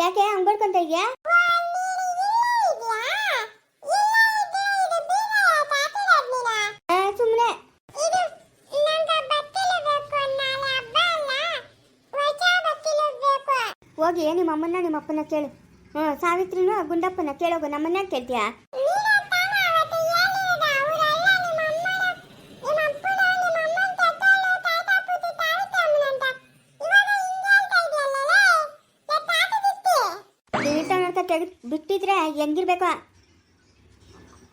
ಯಾಕೆ? ಅಂಗಡ್ಕೊಂತ ಇದೆಯಾ? ಸುಮ್ಮನೆ ಹೋಗಿ, ನಿಮ್ಮ ಅಮ್ಮನ್ನ, ನಿಮ್ಮ ಅಪ್ಪನ ಕೇಳು. ಹ್ಞೂ ಸಾವಿತ್ರಿನೂ ಗುಂಡಪ್ಪನ ಕೇಳೋಗು, ನಮ್ಮನ್ನ ಕೇಳ್ತೀಯಾ?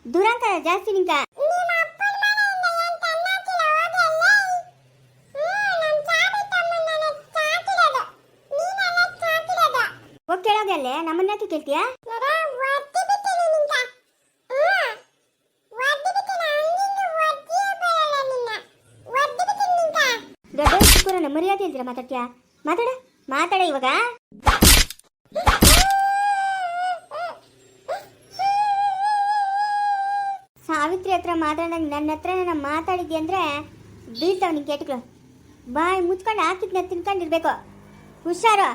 ದುರಂಕಾರ ಜಾಸ್ತಿ ನಿಂಕ ಹೋಗಿ ಕೇಳೋಗಲ್ಲೇ ನಮ್ಮನ್ನಕ್ಕೆ ಕೇಳ್ತೀಯಾ? ದೊಡ್ಡ ಮರ್ಯಾದೆ ಇಲ್ದಿರ ಮಾತಾಡ್ತೀಯಾ? ಮಾತಾಡ ಮಾತಾಡ ಇವಾಗ. ಸಾವಿತ್ರಿ ಹತ್ರ ಮಾತಾಡಂಗೆ ನನ್ನ ಹತ್ರ ನಾನು ಮಾತಾಡಿದ್ದೆ ಅಂದರೆ ಬೀಳ್ತಾವ ನಿನ್ ಕೆಟ್ಗಳು. ಬಾಯ್ ಮುಚ್ಕೊಂಡು ಹಾಕಿದ್ನ ತಿನ್ಕೊಂಡಿರ್ಬೇಕು. ಹುಷಾರು.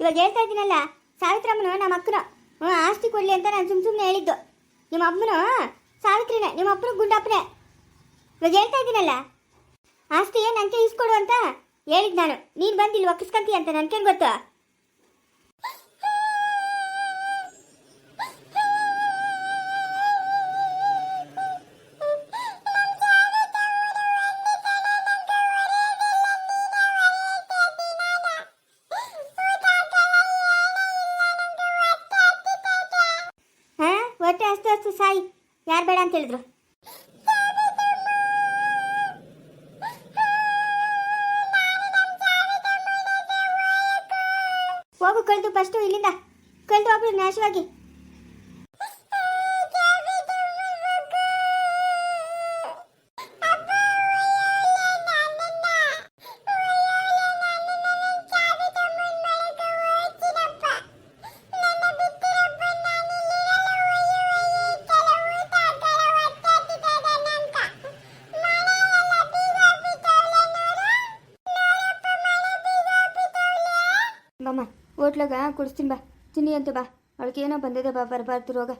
ಇವಾಗ ಹೇಳ್ತಾ ಇದ್ದೀನಲ್ಲ, ಸಾವಿತ್ರಮ್ಮನು ನಮ್ಮ ಅಕ್ಕನು. ಆಸ್ತಿ ಕೊಡ್ಲಿ ಅಂತ ನಾನು ಸುಮ್ ಸುಮ್ಮನೆ ಹೇಳಿದ್ದು. ನಿಮ್ಮ ಅಮ್ಮನು ಸಾವಿತ್ರಿನೇ, ನಿಮ್ಮ ಅಪ್ಪನ ಗುಂಡಪ್ಪನೇ. ಇವಾಗ ಹೇಳ್ತಾ ಇದ್ದೀನಲ್ಲ? ಆಸ್ತಿ ನನಗೆ ಇಸ್ಕೊಡು ಅಂತ? ಹೇಳಿದ್ ನಾನು. ನೀನು ಬಂದು ಇಲ್ಲಿ ಒಕ್ಕಿಸ್ಕೊಂತೀಯ ಅಂತ ನನ್ಗೇನು ಗೊತ್ತು? ಹಾಂ? ಅಷ್ಟು ಅಷ್ಟು ಸಾಯಿ. ಯಾರು ಬೇಡ ಅಂತ ಹೇಳಿದ್ರು? ಹೋಗು ಕಳೆದು ಫಸ್ಟು ಇಲ್ಲಿಂದ. ಕಳೆದು ಹೋಗ್ಬಿಡು ನಾಶವಾಗಿ ಹೋಟ್ಲಾಗ ಕುಡಿಸ್ತೀನಿ ಬಾ. ತಿನ್ನಿ ಅಂತ ಬಾ. ಏನೋ ಬಂದಿದೆ ಬಾ ಬರಬಾರ್ದು ರೋಗ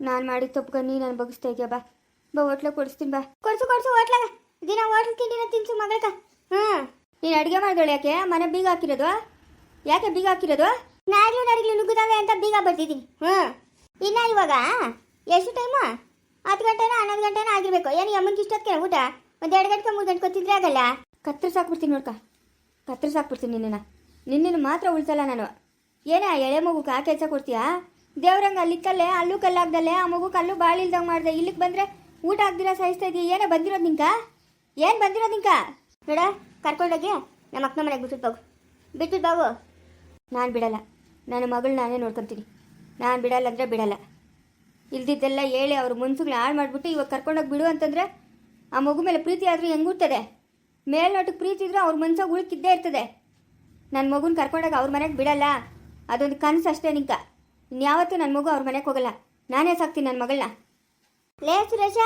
ನಾನು ಮಾಡಿ ತಪ್ಪು ನೀ ನಾನು ಬಗ್ಸ್ತಾ ಇದೆಯಾ ಬಾ. ಬಾ ಹೋಟ್ಲಾಗ ಕೊಡಿಸ್ತೀನಿ ಬಾ. ಕೊಡ್ಸು ಕೊಡ್ಸು, ಹೋಟ್ಲಾಗ. ದಿನ ಹೋಟ್ಲ್ ತಿಂಡಿನ ತಿನ್ಸು ಮಗಳಕ ಹಾಂ ನೀನು ಅಡುಗೆ ಮಾಡಿದಳು ಯಾಕೆ? ಮನೆ ಬೀಗ ಹಾಕಿರೋದು? ಯಾಕೆ ಬೀಗ ಹಾಕಿರೋದು? ನಾಗ್ಲು ನರಿಗ್ಲು ನುಗ್ಗುದಾವೆ ಅಂತ ಬೀಗ ಬರ್ತಿದ್ದೀನಿ ಹ್ಞೂ ಇನ್ನ ಇವಾಗ ಎಷ್ಟು ಟೈಮು ಹತ್ತು ಗಂಟೆನ, ಹನ್ನೊಂದು ಗಂಟೆನ ಆಗಿರ್ಬೇಕು. ಏನು ಅಮ್ಮನಿಗೆ ಇಷ್ಟೊತ್ತಿಗೆ ಊಟ? ಒಂದು ಎರಡು ಗಂಟೆ ಮೂರು ಗಂಟೆ ಕೊತ್ತಿದ್ರೆ ಆಗಲ್ಲ ಕತ್ರಿಸಾಕ್ಬಿಡ್ತೀನಿ ನೋಡ್ಕ. ಕತ್ರಿಸಾಕ್ಬಿಡ್ತೀನಿ ನಿನ್ನ ನಿನ್ನನ್ನು ಮಾತ್ರ ಉಳಿಸಲ್ಲ ನಾನು. ಏನೇ ಎಳೆ ಮಗುಗೆ ಆ ಕೆಲಸ ಕೊಡ್ತೀಯಾ? ದೇವ್ರಂಗೆ ಅಲ್ಲಿಕ್ಕಲ್ಲೇ ಅಲ್ಲೂ ಕಲ್ಲಾಗ್ದಲ್ಲೇ ಆ ಮಗು ಕಲ್ಲು ಬಾಳಿ ಇಲ್ದಂಗೆ ಮಾಡಿದೆ. ಇಲ್ಲಿಗೆ ಬಂದರೆ ಊಟ ಆಗ್ದಿರ ಸಾಯಿಸ್ತಾ ಇದೀಯ? ಏನೇ, ಬಂದಿರೋದು ನಿಂಕ? ಏನು ಬಂದಿರೋದು ನಿಂಕ? ನೋಡ ಕರ್ಕೊಂಡೋಗಿ ನಮ್ಮ ಅಕ್ಕನ ಮನೆಗೆ ಬಿಟ್ಬಿಟ್ಟು ಬಾಗು. ಬಿಟ್ಟು ಬಾಗು. ನಾನು ಬಿಡಲ್ಲ. ನನ್ನ ಮಗಳು ನಾನೇ ನೋಡ್ಕೊತೀನಿ. ನಾನು ಬಿಡಲ್ಲ ಅಂದರೆ ಬಿಡಲ್ಲ. ಇಲ್ದಿದ್ದೆಲ್ಲ ಹೇಳಿ ಅವ್ರ ಮುನ್ಸುಗಳು ಹಾಳು ಮಾಡಿಬಿಟ್ಟು ಇವಾಗ ಕರ್ಕೊಂಡೋಗಿ ಬಿಡು ಅಂತಂದರೆ ಆ ಮಗು ಮೇಲೆ ಪ್ರೀತಿ ಆದರೂ ಹೆಂಗಿರ್ತದೆ ಮೇಲ್ನೋಟಕ್ಕೆ ಪ್ರೀತಿ ಇದ್ರೆ ಅವ್ರ ಮನ್ಸಾಗ ಉಳುಕಿದ್ದೇ ಇರ್ತದೆ. ನನ್ನ ಮಗುನ ಕರ್ಕೊಂಡೋಗಿ ಅವ್ರ ಮನೆಗೆ ಬಿಡಲ್ಲ. ಅದೊಂದು ಕನಸು ಅಷ್ಟೇ ನಿಂಕ. ಇನ್ಯಾವತ್ತೂ ನನ್ನ ಮಗು ಅವ್ರ ಮನೆಗೆ ಹೋಗಲ್ಲ. ನಾನೇ ಸಾಕ್ತೀನಿ ನನ್ನ ಮಗಳನ್ನ ಲೇ ಸುರೇಶ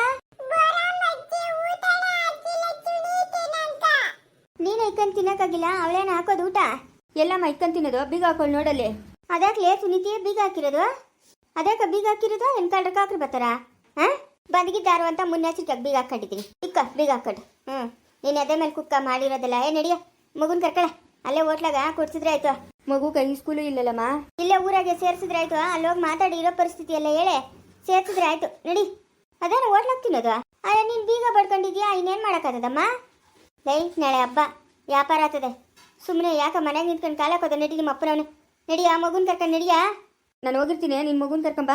ನೀನು ಇಕ್ಕನ್ ತಿನ್ನಕ್ಕಾಗಿಲ್ಲ ಅವಳೇನ ಹಾಕೋದು ಊಟ? ಎಲ್ಲಮ್ಮ ಇಕ್ಕನ್ ತಿನ್ನೋದು ಬೀಗ ಹಾಕೊಂಡು ನೋಡಲ್ಲಿ. ಅದಕ್ಕೆ ಲೇ ಸುನೀತಿ ಬೀಗ ಹಾಕಿರೋದು? ಅದಕ್ಕೆ ಬೀಗ ಹಾಕಿರೋದು? ಹೆಣ್ ಕಳ್ರ ಹಾಕ್ರಿ ಬರ್ತಾರ? ಹಾ? ಬದಗಿದ್ದಾರು ಅಂತ ಮುನ್ನೆಚ್ಚರಿಕೆ ಬೀಗ ಹಾಕೊಂಡಿದ್ದೀನಿ ಇಕ್ಕ ಬೀಗ ಹಾಕೊಂಡು ಹ್ಞೂ ನೀನು ಅದೇ ಮೇಲೆ ಕುಕ್ಕ ಮಾಡಿರೋದಲ್ಲ ಏ ನಡಿಯ ಮಗುನ್ ಕರ್ಕಳ. ಅಲ್ಲೇ ಹೋಟ್ಲಾಗ ಕೊಡ್ಸಿದ್ರೆ ಆಯ್ತು. ಮಗು ಕೈ ಸ್ಕೂಲು ಇಲ್ಲಲ್ಲಮ್ಮ? ಇಲ್ಲೇ ಊರಾಗೆ ಸೇರ್ಸಿದ್ರೆ ಆಯ್ತು. ಅಲ್ಲೋಗಿ ಹೋಗಿ ಮಾತಾಡಿ ಇರೋ ಪರಿಸ್ಥಿತಿ ಎಲ್ಲ ಹೇಳಿ. ಸೇರ್ಸಿದ್ರೆ ಆಯ್ತು. ನಡಿ. ಅದೇನು ಹೋಟ್ಲಾಗ ತಿನ್ನೋದು? ಅದೇ ನೀನು ಬೀಗ ಬಡ್ಕೊಂಡಿದ್ಯಾ? ಇನ್ನೇನು ಮಾಡೋಕ್ಕಾಗದಮ್ಮ ಲೈ ನಾಳೆ ಹಬ್ಬ. ವ್ಯಾಪಾರ ಆಗ್ತದೆ. ಸುಮ್ಮನೆ ಯಾಕೆ ಮನೆಗೆ ನಿಂತ್ಕೊಂಡು ಕಾಲ ಹಾಕೋದು? ನಡಿ ನಿಮ್ಮ ಅಪ್ಪನವನು ನಡಿ ಆ ಮಗುನ್ ಕರ್ಕೊಂಡು ನಡಿಯಾ? ನಾನು ಹೋಗಿರ್ತೀನಿ. ನಿನ್ನ ಮಗುನ್ ಕರ್ಕೊಂಬ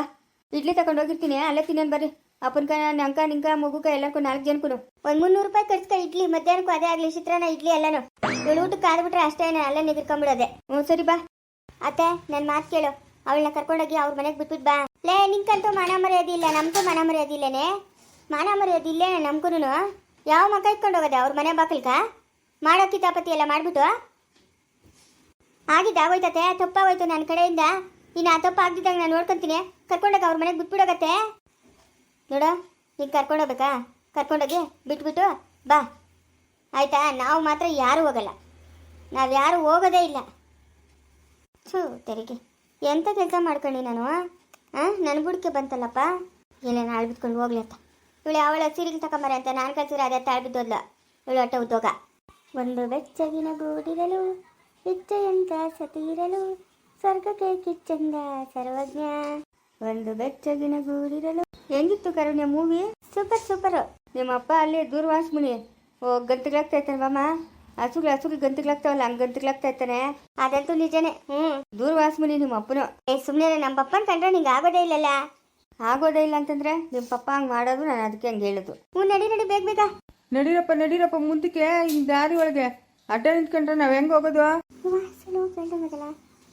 ಇಡ್ಲಿ ತಗೊಂಡು ಹೋಗಿರ್ತೀನಿ. ಅಲ್ಲೇ ತಿನ್ನೋನು ಬರ್ರಿ. ಅಪ್ಪನ ನಂಕ ನಿಂಕ ಮಗುಕ ಎಲ್ಲಕ್ಕೂ ನಾಲ್ಕು ಜನಕ್ಕೂ ಒಂದು ಮುನ್ನೂರು ರೂಪಾಯಿ ಖರ್ಚು ಇಡ್ಲಿ, ಮಧ್ಯಾಹ್ನಕ್ಕೂ ಅದೇ ಆಗಲಿ, ಚಿತ್ರಾನ್ನ, ಇಡ್ಲಿ ಎಲ್ಲಾನು. ಇವಳು ಊಟಕ್ಕೆ ಆದ್ಬಿಟ್ರೆ ಅಷ್ಟೇ ಅಲ್ಲೇ ನಿಗಿರ್ಕೊಂಬಿಡೋದೆ ಹ್ಞೂ, ಸರಿ ಬಾ. ಅತ್ತೆ ನನ್ನ ಮಾತು ಕೇಳು. ಅವಳನ್ನ ಕರ್ಕೊಂಡೋಗಿ ಅವ್ರ ಮನೆಗೆ ಬಿಟ್ಬಿಟ್ಟು ಬಾ. ಲೇ ನಿಂಕಂತೂ ಮಾನ ಮರ್ಯಾದೆ ಇಲ್ಲ ನಮ್ಗೂ ಮನ ಮರ್ಯಾದೆ ಇಲ್ಲೇನೆ? ಮಾನ ಮರ್ಯಾದೆ ಇಲ್ಲೇನೆ ನಮ್ಗೂನು ಯಾವ ಮಗ ಇಟ್ಕೊಂಡು ಹೋಗೋದೆ ಅವ್ರ ಮನೆ ಬಾಕಲ್ಕ? ಮಾಡೋ ಕಿತಾಪತಿ ಎಲ್ಲ ಮಾಡ್ಬಿಟ್ಟು? ಆಗಿದ್ದ ಆಗೋಯ್ತತೆ ತಪ್ಪಾಗೋಯ್ತು ನನ್ನ ಕಡೆಯಿಂದ. ಇನ್ನು ಆ ತಪ್ಪ ಆಗ್ದಿದ್ದಾಗ ನಾನು ನೋಡ್ಕೊಂತೀನಿ. ಕರ್ಕೊಂಡೋಗ ಅವ್ರ ಮನೆಗೆ ಬಿಟ್ಬಿಡೋಗತ್ತೆ. ನೋಡ ಈಗ ಕರ್ಕೊಂಡೋಗ್ಬೇಕಾ ಕರ್ಕೊಂಡೋಗಿ ಬಿಟ್ಬಿಟ್ಟು ಬಾ. ಆಯ್ತಾ? ನಾವು ಮಾತ್ರ ಯಾರೂ ಹೋಗಲ್ಲ. ನಾವು ಯಾರು ಹೋಗೋದೇ ಇಲ್ಲ. ಥೂ, ತೆರಿಗೆ. ಎಂಥ ಕೆಲಸ ಮಾಡ್ಕೊಂಡಿ ನಾನು ಹಾಂ ನನ್ನ ಬುಡಕ್ಕೆ ಬಂತಲ್ಲಪ್ಪ? ಇಲ್ಲ ನಾಳೆ ಬಿತ್ಕೊಂಡು ಅಂತ. ಇವಳು ಅವಳ ಸೀರೆಗೆ ತಗೊಂಬರ ಅಂತ ನಾನು ಕಳ್ಸಿದ್ರೆ ಅದೇ ತಾಳು ಬಿದ್ದೋದ್ಲ ಇವಳು ಅಟ್ಟ ಉದ್ಯೋಗ ಒಂದು ಬೆಚ್ಚಗಿನ ಗೂಡಿರಲು, ಇಚ್ಛೆಯಂತ ಸತಿರಲು ಸ್ವರ್ಗಕ್ಕೆ ಕಿಚ್ಚಂದ ಸರ್ವಜ್ಞ. ಒಂದು ಬೆಚ್ಚಗಿನ ಗೂಡಿರಲು ಹೆಂಗಿತ್ತು ಕರುಣ್ಯ ಮೂವಿ? Super super. ನಿಮ್ಮ ಅಪ್ಪ ಅಲ್ಲಿ ದೂರವಾಸ ಮುನಿ. ಓ ಗಂತುಗಳಾಗ್ತಾ ಇರ್ತಾನೆ ಮಾಮ. ಹಸುಗಳು ಹಸುಗಳು ಗಂತುಗಳಾಗ್ತಾವಲ್ಲ ಹಂಗ್ ಗಂತುಗಳಾಗ್ತಾ ಇರ್ತಾನೆ. ಅದಂತೂ ನಿಜನೇ. ಹ್ಮ್ ದೂರವಾಸ ಮುನಿ ನಿಮ್ಮ ಅಪ್ಪನು ಏ ಸುಮ್ಮನೆ ನಮ್ಮ ಪಪ್ಪನ ಕಂಡ್ರೆ ನಿಂಗೆ ಆಗೋದೇ ಇಲ್ಲಲ್ಲ? ಆಗೋದೇ ಇಲ್ಲ ಅಂತಂದ್ರೆ ನಿಮ್ಮ ಪಪ್ಪ ಹಂಗ್ ಮಾಡೋದು ನಾನು ಅದಕ್ಕೆ ಹಂಗೆ ಹೇಳೋದು. ಹ್ಞೂ ನಡಿ ನಡಿ ಬೇಗ ಬೇಗ. ನಡೀರಪ್ಪ ನಡೀರಪ್ಪ ಮುಂದಕ್ಕೆ ಈ ದಾರಿ ಒಳಗೆ. ಅಡ್ಡ ನಿಂತ್ಕೊಂಡ್ರೆ ನಾವು ಹೆಂಗ್ ಹೋಗೋದು?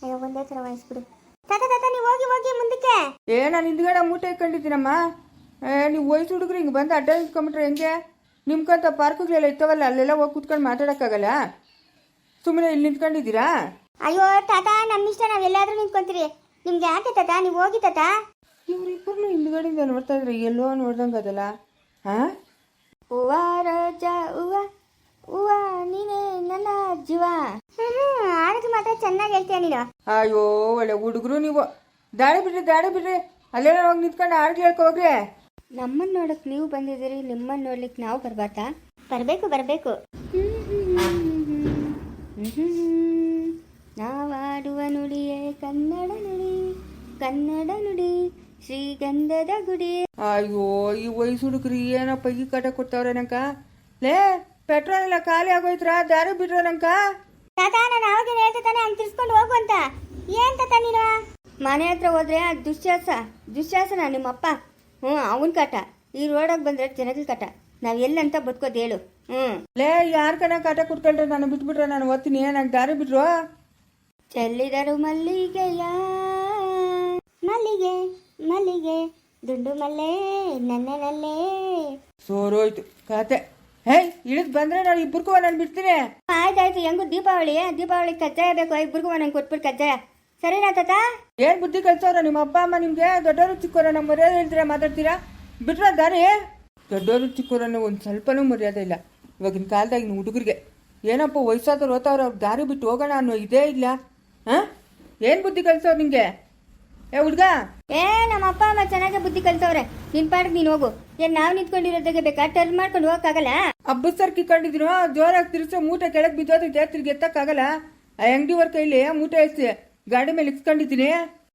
ಅಯ್ಯೋ ಒಂದೇ ಥರ ವಾಯಿಸ್ಬಿಡು ತಾತ ತಾತ ನೀವು ಹೋಗಿ ಹೋಗಿ ಮುಂದಕ್ಕೆ. ಏ ನಾನು ಹಿಂದ್ಗಡೆ ಮೂಟೆ ಇಟ್ಕೊಂಡಿದ್ದೀನಮ್ಮ. ಏ ನೀವು ವಯಸ್ಸು ಹುಡುಗ್ರು ಹಿಂಗೆ ಬಂದು ಅಡ್ಡ ನಿಂತ್ಕೊಂಬಿಟ್ರೆ ಹೆಂಗೆ? ನಿಮ್ಗಂತ ಪಾರ್ಕ್ಗಳೆಲ್ಲ ಇತ್ತವಲ್ಲ ಅಲ್ಲೆಲ್ಲ ಹೋಗಿ ಕೂತ್ಕೊಂಡು ಮಾತಾಡೋಕ್ಕಾಗಲ್ಲ? ಸುಮ್ಮನೆ ಇಲ್ಲಿ ನಿಂತ್ಕೊಂಡಿದ್ದೀರಾ? ಅಯ್ಯೋ ತಾತ ನಮ್ಮ ಇಷ್ಟ ನಾವೆಲ್ಲಾದ್ರೂ ನಿಂತ್ಕೊಂತೀರಿ. ನಿಮ್ಗೆ ಯಾಕೆ ತಾತ? ನೀವು ಹೋಗಿ ತಾತ. ಇವ್ರಿಬ್ಬರನ್ನು ಹಿಂದ್ಗಡೆಯಿಂದ ನೋಡ್ತಾ ಇದ್ರೆ ಎಲ್ಲೋ ನೋಡ್ದಂಗೆ ಅದಲ್ಲ. ಹಾಂ ಹೂವ ರೋಜ ಹೂವ. ಹೂವ ನೀನೇ ನನ್ನ ಜೀವ. ಹ್ಮ್ ಆಡೋದು ಮಾತ್ರ ಚೆನ್ನಾಗಿ ಹೇಳ್ತೀಯ ನೀನು. ಅಯ್ಯೋ ಒಳ್ಳೆ ಹುಡುಗರು ನೀವು. ದಾಡಿ ಬಿಡ್ರಿ ದಾಡಿ ಬಿಡ್ರಿ. ಅಲ್ಲೆಲ್ಲ ಹೋಗಿ ನಿಂತ್ಕೊಂಡು ಹೇಳ್ಕೊ ಹೋಗ್ರಿ. ನಮ್ಮನ್ನ ನೋಡಕ್ ನೀವು ಬಂದಿದ್ದೀರಿ ನಿಮ್ಮನ್ನ ನೋಡ್ಲಿಕ್ಕೆ ನಾವು ಬರ್ಬಾರ್ದಾ? ಬರಬೇಕು ಬರಬೇಕು. ನಾವಾಡುವ ನುಡಿಯೇ ಕನ್ನಡ ನುಡಿ ಕನ್ನಡ ನುಡಿ ಶ್ರೀಗಂಧದ ಗುಡಿ. ಅಯ್ಯೋ ಈ ವಯಸ್ಸು ಹುಡುಗ್ರಿ ಏನಪ್ಪ ಈ ಕಟ ಕೊಡ್ತಾವ್ರೆ ನಂಕ ಲೇ ಪೆಟ್ರೋಲ್ ಎಲ್ಲ ಖಾಲಿ ಆಗೋಯ್ತ್ರ? ದಾರಿ ಬಿಡ್ರ ನಂಕ? ತಾತ ನಾನು ಅವಾಗ ಹೇಳ್ತಾ ತಾನೆ ಹಂಗೆ ತಿರ್ಸ್ಕೊಂಡು ಹೋಗು ಅಂತ. ಏನ್ ತಾತ ನೀನು? ಮನೆ ಹತ್ರ ಹೋದ್ರೆ ದುಶ್ಯಾಸ ದುಶ್ಯಾಸನ ನಿಮ್ಮಪ್ಪ. ಹ್ಞೂ ಅವನ ಕಾಟ. ಈ ರೋಡಾಗ ಬಂದ್ರೆ ಜನಗಳ ಕಾಟ. ನಾವು ಎಲ್ಲಂತ ಬದುಕೋದು ಹೇಳು. ಹ್ಞೂ ಲೇ ಯಾರ ಕಣ ಕಟ ಕುಟ್ಕೊಂಡ್ರೆ ನಾನು ಬಿಟ್ಬಿಟ್ರೆ ನಾನು ಓದ್ತೀನಿ. ನಂಗೆ ದಾರಿ ಬಿಟ್ರು? ಚೆಲ್ಲಿದರು ಮಲ್ಲಿಗೆಯ. ಮಲ್ಲಿಗೆ ಮಲ್ಲಿಗೆ. ದುಂಡು ಮಲ್ಲೆ ನನ್ನನಲ್ಲೇ ಸೋರೋಯ್ತು. ಕತೆ. ಹೇ ಇಳಿದ್ ಬಂದ್ರೆ ನಾನು ಇಬ್ಬರಿಗೂ ನಾನು ಬಿಡ್ತೀನಿ. ಆಯ್ತಾಯ್ತು ಹೆಂಗು ದೀಪಾವಳಿ? ದೀಪಾವಳಿ ಕಜ್ಜಾಯ ಬೇಕು ಇಬ್ಬರಿಗೂ ನಂಗೆ ಕೊಟ್ಬಿಟ್ಟು ಕಜ್ಜಾಯ? ಸರಿನಾ ತಾತ. ಏನ್ ಬುದ್ಧಿ ಕಲ್ಸವ್ರ ನಿಮ್ಮ ಅಪ್ಪ ಅಮ್ಮ ನಿಮ್ಗೆ? ದೊಡ್ಡವರು ಚಿಕ್ಕವರ ನಮ್ಮ ಮರ್ಯಾದೆ ಹೇಳ್ತೀರಾ ಮಾತಾಡ್ತೀರಾ? ಬಿಟ್ರ ದಾರಿ ದೊಡ್ಡವರು ಚಿಕ್ಕವರನ್ನ ಒಂದು ಸ್ವಲ್ಪನೂ ಮರ್ಯಾದೆ ಇಲ್ಲ. ಇವಾಗಿನ ಕಾಲದಾಗಿನ ಹುಡುಗರಿಗೆ. ಏನಪ್ಪ ವಯಸ್ಸಾದವ್ರು ಓದ್ತಾವ್ರ ಅವ್ರ ದಾರಿ ಬಿಟ್ಟು ಹೋಗೋಣ ಅನ್ನೋ ಇದೇ ಇಲ್ಲ? ಹಾಂ? ಏನ್ ಬುದ್ಧಿ ಕಲ್ಸವ್ರು ನಿಂಗೆ ಏ ಹುಡ್ಗ. ಏ ನಮ್ಮ ಅಪ್ಪ ಅಮ್ಮ ಚೆನ್ನಾಗಿ ಬುದ್ಧಿ ಕಲ್ತವ್ರೆ. ನಿನ್ ಪಾಡಿಗೆ ನೀನ್ ಹೋಗು. ಏನ್ ನಾವ್ ನಿಂತ್ಕೊಂಡಿರೋದಕ್ಕೆ ಬೇಕಾ? ಟರ್ನ್ ಮಾಡ್ಕೊಂಡು ಹೋಗಕ್ಕಾಗಲ್ಲ? ಹಬ್ಬದ ಸರ್ ಕಿಕ್ಕೊಂಡಿದ್ದೀನೋ ಜೋರಾಗಿ ತಿರ್ಸೋ ಮೂಟ ಕೆಳಗೆ ಬಿದ್ದೋದೈತೆ ತಿರ್ಗಿ ಎತ್ತಕ್ಕಾಗಲ್ಲ? ಆ ಅಂಗಡಿ ವರ್ಕ್ ಇಲ್ಲಿ ಮೂಟ ಎಸ್ತಿ ಗಾಡಿ ಮೇಲೆ ಇಕ್ಸ್ಕೊಂಡಿದ್ದೀನಿ.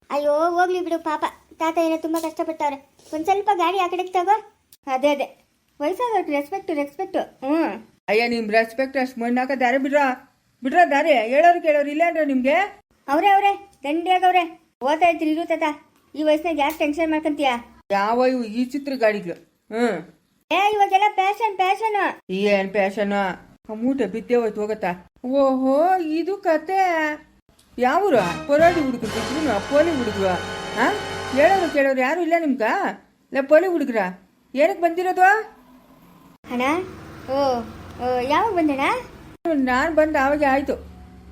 ಅಯ್ಯೋ ಹೋಗ್ಲಿ ಬಿಡು ಪಾಪ. ತಾತ ಏನೋ ತುಂಬಾ ಕಷ್ಟಪಟ್ಟವ್ರೆ. ಒಂದ್ ಸ್ವಲ್ಪ ಗಾಡಿ ಆ ಕಡೆಗೆ ತಗೋ. ಅದೇ ಅದೇ. ವಯಸ್ಸಾದವ್ರು ರೆಸ್ಪೆಕ್ಟ್ ರೆಸ್ಪೆಕ್ಟ್ ಹ್ಮ್. ಅಯ್ಯ ನಿಮ್ ರೆಸ್ಪೆಕ್ಟ್ ಅಷ್ಟು ಮಣ್ಣಾಕ ದಾರಿ ಬಿಡ್ರ? ಬಿಡ್ರ ದಾರಿ? ಹೇಳೋರು ಕೇಳೋರು ಇಲ್ಲ ಅಂದ್ರೆ ನಿಮ್ಗೆ? ಅವ್ರೆ ಅವ್ರೆ. ದಂಡಿಯಾಗವ್ರೆ ಓದ್ತಾ ಇದ್ರಿ ಇರು ತಾತ. ಈ ವಯಸ್ಸಿನಾಗ ಯಾಕೆ ಟೆನ್ಷನ್ ಮಾಡ್ಕಂತೀಯ? ಯಾವ ಇವು ಈ ಚಿತ್ರ ಗಾಡಿಗಳು ಹ್ಮ್. ಏ ಇವಾಗೆಲ್ಲ ಪ್ಯಾಷನ್ ಪ್ಯಾಷನ್ ಏನ್ ಪ್ಯಾಶನ್ ಮೂಟೆ ಬಿದ್ದೆ ಹೋಯ್ತು ಹೋಗತ್ತಾ? ಓಹೋ ಇದು ಕತೆ. ಯಾವೂರು? ಪೊರಾಡಿ ಹುಡುಗರು ಬಿದ್ರು ಪೋಲಿ ಹುಡುಗರು. ಹಾ ಹೇಳೋರು ಕೇಳೋರು ಯಾರು ಇಲ್ಲ ನಿಮ್ಗ? ಇಲ್ಲ ಪೋಲಿ ಹುಡುಗ್ರ? ಏನಕ್ಕೆ ಬಂದಿರೋದು? ಅಣ್ಣ ಓ ಓ, ಯಾವಾಗ ಬಂದಣ್ಣ? ನಾನು ಬಂದ ಅವಾಗ ಆಯ್ತು.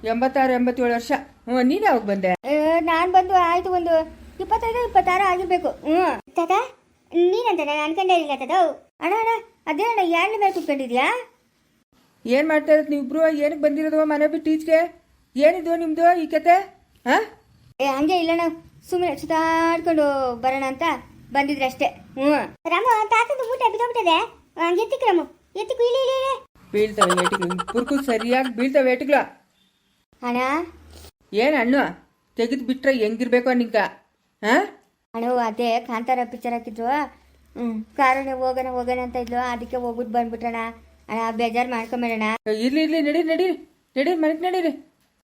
ಎಂಬತ್ತಾರು ಎಂಬತ್ತೇಳು ವರ್ಷ. ಹ್ಞೂ ನೀನು ಯಾವಾಗ ಬಂದೆ? ನಾನ್ ಬಂದು ಆಯ್ತು ಒಂದು ಇಪ್ಪತ್ತೈದು ಇಪ್ಪತ್ತಾರು ಆಗಿರ್ಬೇಕು. ಹ್ಮ್. ತಾತ ನೀನಂತ ನಾನು ಅನ್ಕೊಂಡೇ ಇಲ್ಲ ತಾತ. ಅಣ್ಣ ಅಣ್ಣ ಅದೇ ಅಣ್ಣ ಯಾರನ್ನ ಮೇಲೆ ಕುತ್ಕೊಂಡಿದ್ಯಾ? ಏನು ಮಾಡ್ತಾ ಇರೋದು ನೀವಿಬ್ರು? ಏನಕ್ಕೆ ಬಂದಿರೋದು ಮನೆ ಬಿಟ್ಟು ಈಚೆಗೆ? ಏನಿದು ನಿಮ್ದು ಈ ಕತೆ? ಹಾ? ಏ ಹಂಗೆ ಇಲ್ಲಣ್ಣ ಸುಮ್ಮನೆ ಸುತ್ತಾಡ್ಕೊಂಡು ಬರೋಣ ಅಂತ ಬಂದಿದ್ರೆ ಅಷ್ಟೇ. ಹ್ಞೂ ರಾಮ ತಾತಂದು ಊಟ ಬಿದ್ದೋಗ್ಬಿಟ್ಟಿದೆ. ಹಂಗೆ ಎತ್ತಿಕ್ ರಾಮು. ಎತ್ತಿಕ್ ಇಲ್ಲಿ ಇಲ್ಲಿ ಬೀಳ್ತಾವೆ ಏಟಿಗಳು ಇಬ್ಬರಿಗೂ ಸರಿಯಾಗಿ ಬೀಳ್ತಾವೆ ಏಟಿಗಳು ಅಣ್ಣ? ಏನ್ ಹಣ್ಣು ತೆಗೆದು ಬಿಟ್ರೆ ಹೆಂಗಿರ್ಬೇಕು ನಿಂಗ? ಹಾ? ಅಣ್ಣ ಅದೇ ಕಾಂತಾರ ಪಿಕ್ಚರ್ ಹಾಕಿದ್ರು. ಹ್ಞೂ ಕಾರಣ ಹೋಗೋಣ ಹೋಗೋಣ ಅಂತ ಇದ್ಲು. ಅದಕ್ಕೆ ಹೋಗ್ಬಿಟ್ಟು ಬಂದ್ಬಿಟ್ರಣ ಅಣ್ಣ ಬೇಜಾರ್ ಮಾಡ್ಕೊಂಬೇಡಣ ಇರ್ಲಿ ಇರ್ಲಿ ನಡೀರಿ ನಡೀರಿ. ನಡೀರಿ ಮನೆಗೆ ನಡೀರಿ.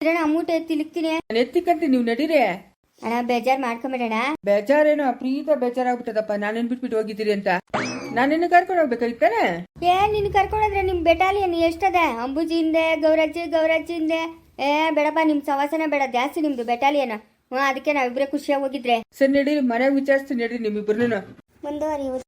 ಇರೋಣ ಅಮೌಂಟ್ ಎತ್ತಿ ಲಿಕ್ತೀನಿ. ನಾನು ಎತ್ತಿಕ್ಕಂತ ನೀವು ನಡೀರಿ. ಅಣ್ಣ ಬೇಜಾರು ಮಾಡ್ಕೊಂಬೇಡಣ ಬೇಜಾರೇನೋ ಪ್ರೀತ ಬೇಜಾರಾಗ್ಬಿಟ್ಟದಪ್ಪ. ನಾನೇನು ಬಿಟ್ಬಿಟ್ಟು ಹೋಗಿದ್ದೀರಿ ಅಂತ. ನಾನಿನ್ನು ಕರ್ಕೊಂಡು ಹೋಗ್ಬೇಕಾಗಿತ್ತಾನೆ ಏ ನಿನ್ ಕರ್ಕೊಂಡೋದ್ರೆ ನಿಮ್ ಬೆಟಾಲಿಯನ್ ಎಷ್ಟದ? ಅಂಬುಜಿ ಹಿಂದೆ ಗೌರಜ್ಜಿ ಗೌರಜ್ಜಿ ಹಿಂದೆ. ಏ ಬೇಡಪ್ಪ ನಿಮ್ ಸವಾಸನ ಬೇಡ ಜಾಸ್ತಿ ನಿಮ್ದು ಬೆಟಾಲಿಯನ ಹ್ಞೂ ಅದಕ್ಕೆ ನಾವಿಬ್ರೆ ಖುಷಿಯಾಗಿ ಹೋಗಿದ್ರೆ. ಸರಿ ನಡೀರಿ ಮನೆಗೆ ವಿಚಾರಿಸ್ತೀನಿ ನಡೀರಿ ನಿಮ್ಮಿಬ್ಬರನ್ನು ಮುಂದುವರಿಯುವುದು.